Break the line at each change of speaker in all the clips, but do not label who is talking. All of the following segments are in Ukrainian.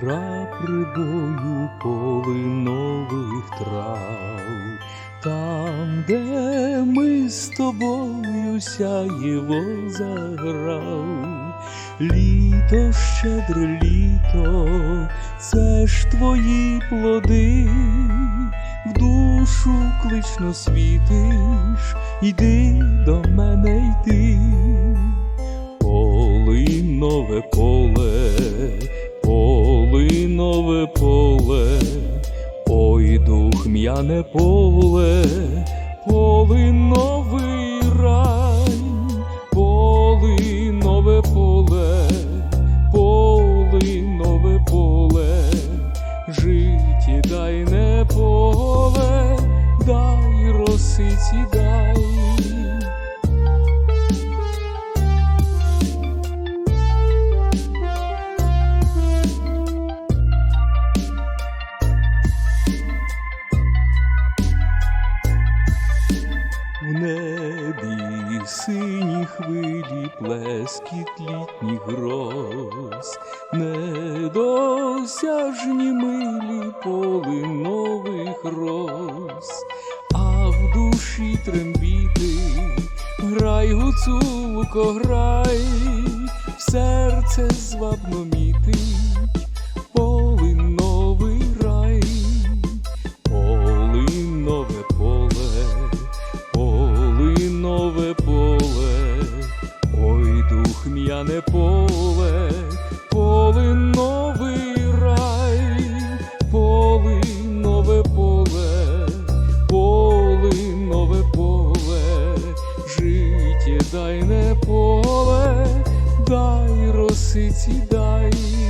гра прибою полинових трав, там, де ми з тобою сяєво заграв, літо щедре літо, це ж твої плоди, в душу клично світиш, йди до мене йди. Полинове поле, полинове поле, ой, духм'яне поле, полиновий рай, хвилі, плескіт літніх гроз, недосяжні милі полинових роз, а в душі трембіти, грай гуцулко, грай, в серце звабно мітить, духм'яне поле, полиновий рай, полинове поле, нове поле, життєдайне поле, дай росиці дай.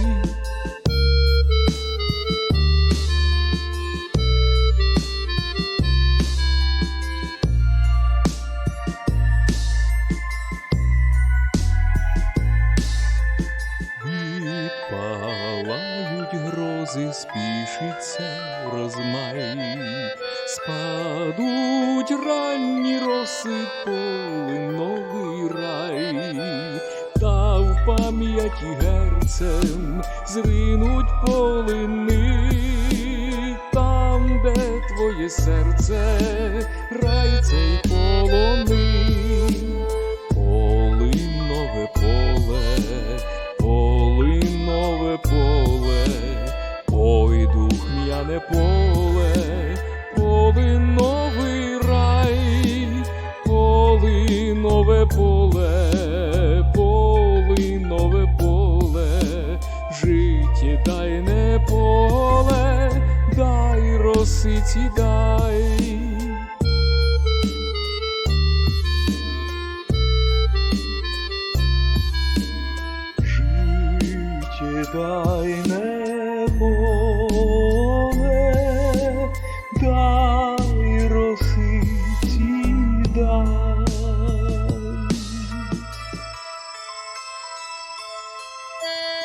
Грози, спішиться розмай, спадуть ранні роси, полиновий рай, та в пам'яті герцем зринуть полини, там, де твоє серце, рай цей поле, полиновий рай, полинове поле, полинове поле, життєдайне поле, дай росиці дай. Життєдайне поле, дай роси ті дай. Thank you.